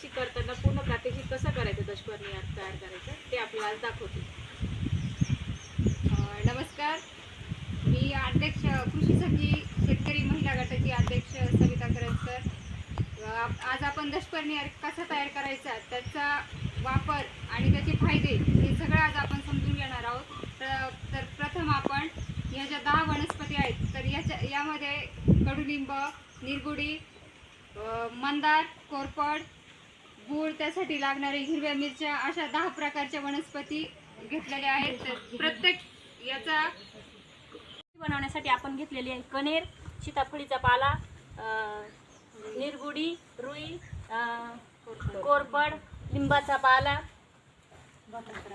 प्रात्यक्षिक करताना पूर्ण प्रात्यक्षिक कसं करायचं? दशपर्णी अर्थ तयार करायचं ते आपल्याला आज दाखवते. नमस्कार. मी अध्यक्ष कृषी सखी शेतकरी महिला गटाची अध्यक्ष सविता करंजकर. आज आपण दशपर्णी अर्थ कसा तयार करायचा त्याचा वापर आणि त्याचे फायदे हे सगळं आज आपण समजून घेणार आहोत. तर प्रथम आपण ह्या ज्या दहा वनस्पती आहेत तर याच्या यामध्ये कडुलिंब निरगुडी मंदार कोरपड गूळ त्यासाठी लागणारे हिरव्या मिरच्या अशा दहा प्रकारच्या वनस्पती घेतलेल्या आहेत. प्रत्येक याचा बनवण्यासाठी आपण घेतलेली आहे कणेर सीताफळीचा पाला निरगुडी रुई कोरपड लिंबाचा पाला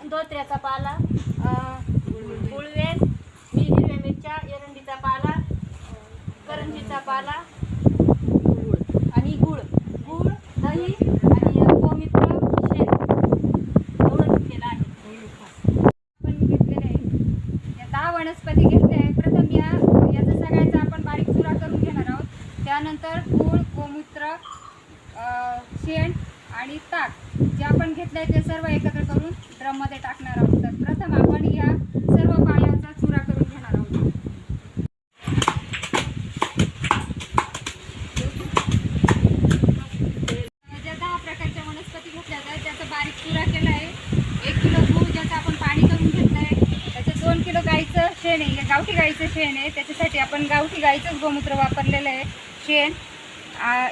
धोत्र्याचा पाला गुळवेल मी हिरव्या मिरच्या एरंडीचा पाला करंजीचा पाला आणि गुळ गुळ दही आणि गोमित्र शेण एवढं घेतलेलं आहे आपण घेतलेले आहे या दहा वनस्पती घेतल्या आहे प्रथम या याचा सगळ्याचा आपण बारीक चुरा करून घेणार आहोत त्यानंतर गूळ गोमूत्र अ, शेण आणि ताक जे आपण घेतले ते सर्व एकत्र करून ड्रममध्ये टाकणार आहोत. तर प्रथम आपण या सर्व पाल्याचा चुरा करून घेणार आहोत. ज्या दहा प्रकारच्या वनस्पती घेतल्या जातात त्याचा बारीक चुरा केला आहे एक किलो गूळ ज्याचं आपण पाणी करून घेतलं आहे त्याचं दोन किलो गाईचं शेण आहे. गावठी गाईचं शेण आहे. त्याच्यासाठी आपण गावठी गाईचंच गोमूत्र वापरलेलं आहे. शेण.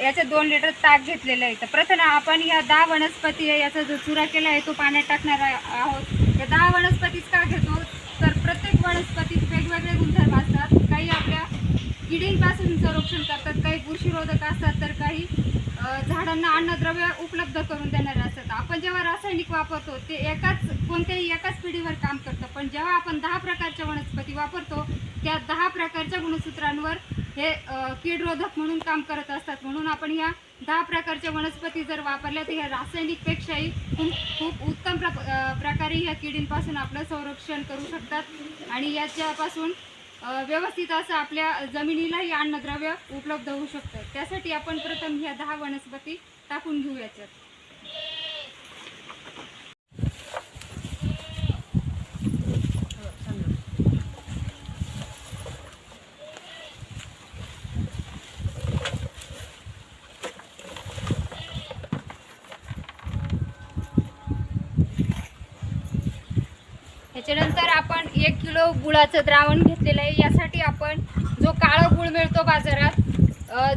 याचे दोन लिटर ताक घेतलेलं आहे. तर प्रथम आपण या दहा वनस्पती आहे याचा जो चुरा केला आहे तो पाण्यात टाकणार आहोत. या दहा वनस्पतीच का घेतो? तर प्रत्येक वनस्पतीत वेगवेगळे गुणधर्म असतात. काही आपल्या किडींपासून संरक्षण करतात काही बुरशीरोधक असतात तर काही झाडांना अन्नद्रव्य उपलब्ध करून देणारे असतात. आपण जेव्हा रासायनिक वापरतो ते एकाच कोणत्याही एकाच पिढीवर काम करतं. पण जेव्हा आपण दहा प्रकारच्या वनस्पती वापरतो त्या दहा प्रकारच्या गुणसूत्रांवर हे कीडरोधक म्हणून काम करत असतात. म्हणून आपण ह्या दहा प्रकारच्या वनस्पती जर वापरल्या तर ह्या रासायनिकपेक्षाही खूप खूप उत्तम प्र प्रकारे ह्या किडींपासून आपलं संरक्षण करू शकतात. आणि याच्यापासून व्यवस्थित असं आपल्या जमिनीलाही अन्नद्रव्य उपलब्ध होऊ शकतं. त्यासाठी आपण प्रथम ह्या दहा वनस्पती टाकून घेऊ याच्यात. त्याच्यानंतर आपण एक किलो गुळाचं द्रावण घेतलेलं आहे. यासाठी आपण जो काळा गुळ मिळतो बाजारात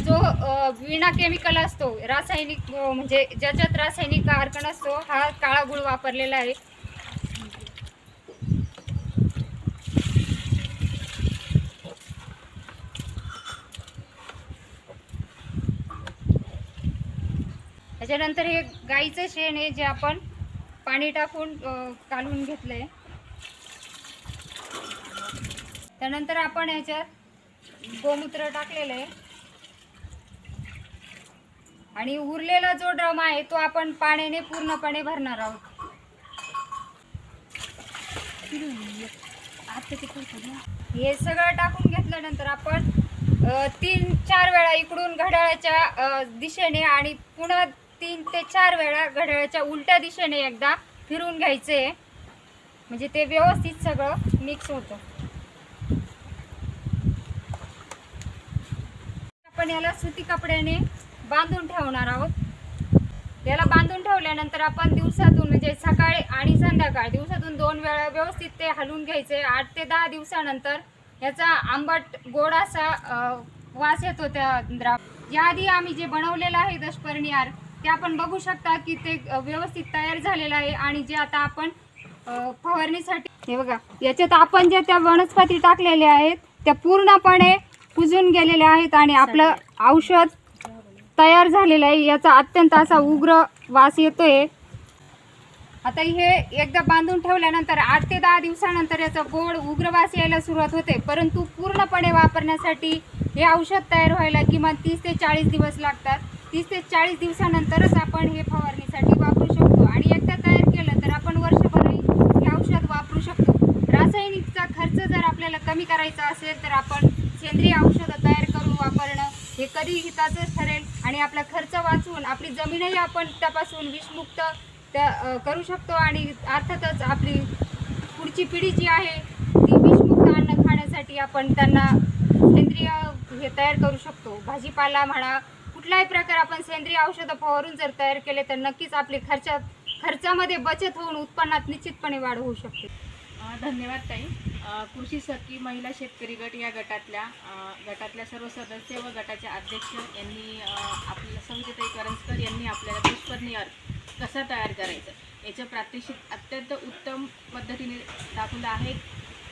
जो विणा विना केमिकल असतो रासायनिक म्हणजे ज्याच्यात रासायनिक अर्क असतो हा काळा गुळ वापरलेला आहे. त्याच्यानंतर हे गाईचं शेण आहे जे आपण पाणी टाकून घालून घेतलं आहे त्यानंतर आपण याच्यात गोमूत्र टाकलेलं आहे. आणि उरलेला जो ड्रम आहे तो आपण पाण्याने पूर्णपणे भरणार आहोत. हे सगळं टाकून घेतल्यानंतर आपण तीन चार वेळा इकडून घड्याळाच्या दिशेने आणि पुन्हा तीन ते चार वेळा घड्याळाच्या उलट्या दिशेने एकदा फिरून घ्यायचे. म्हणजे ते व्यवस्थित सगळं मिक्स होतं. आपण याला सुती कपड्याने बांधून ठेवणार आहोत. याला बांधून ठेवल्यानंतर आपण दिवसातून म्हणजे सकाळी आणि संध्याकाळ दिवसातून दोन वेळा व्यवस्थित ते हलवून घ्यायचे. आठ ते दहा दिवसानंतर याचा आंबट गोड असा वास येतो त्या द्राव याआधी आम्ही जे बनवलेलं आहे दशपर्णी आर ते आपण बघू शकता की ते व्यवस्थित तयार झालेलं आहे आणि जे आता आपण फवारणीसाठी हे बघा याच्यात आपण ज्या त्या वनस्पती टाकलेल्या आहेत त्या पूर्णपणे कुजून गेलेल्या आहेत आणि आपलं औषध तयार झालेलं आहे. याचा अत्यंत असा उग्र वास येतोय. आता हे एकदा बांधून ठेवल्यानंतर आठ ते दहा दिवसानंतर याचा गोड उग्र वास यायला सुरुवात होते. परंतु पूर्णपणे वापरण्यासाठी हे औषध तयार व्हायला किमान तीस ते चाळीस दिवस लागतात. तीस ते चाळीस दिवसानंतरच आपण हे फवारणीसाठी वापरू शकतो. आणि एकदा तयार केलं तर आपण वर्षभरही हे औषध वापरू शकतो. रासायनिकचा खर्च जर आपल्याला कमी करायचा असेल तर आपण सेंद्रिय औषधं तयार करून वापरणं हे कधी हिताचंच ठरेल. आणि आपला खर्च वाचवून आपली जमीनही आपण त्यापासून विषमुक्त त्या करू शकतो. आणि अर्थातच आपली पुढची पिढी जी आहे ती विषमुक्त अन्न खाण्यासाठी आपण त्यांना सेंद्रिय हे तयार करू शकतो. भाजीपाला म्हणा कुठलाही प्रकार आपण सेंद्रिय औषधं फवारून जर तयार केले तर नक्कीच आपली खर्चात खर्चामध्ये बचत होऊन उत्पन्नात निश्चितपणे वाढ होऊ शकते. धन्यवाद ताई. कृषी सखी महिला शेतकरी गट या गटातल्या गटातल्या सर्व सदस्य व गटाचे अध्यक्ष यांनी आपल्या सविताई करंजकर यांनी आपल्याला दुष्परिणी अर्थ कसा तयार करायचा? याचं प्रात्यक्षिक अत्यंत उत्तम पद्धतीने दाखवलं आहे.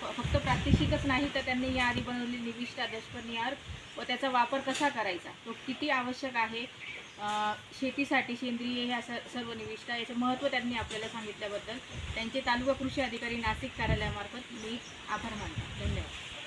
फक्त प्रात्यक्षिकच नाही तर त्यांनी याआधी बनवलेली निविष्ठा दुष्परिणी अर्थ व त्याचा वापर कसा करायचा? तो किती आवश्यक आहे? शेतीसाठी सेंद्रिय ह्या स सर्व निविष्ठा याचं महत्त्व त्यांनी आपल्याला सांगितल्याबद्दल. त्यांचे तालुका कृषी अधिकारी नाशिक कार्यालयामार्फत मी आभार मानतो. धन्यवाद.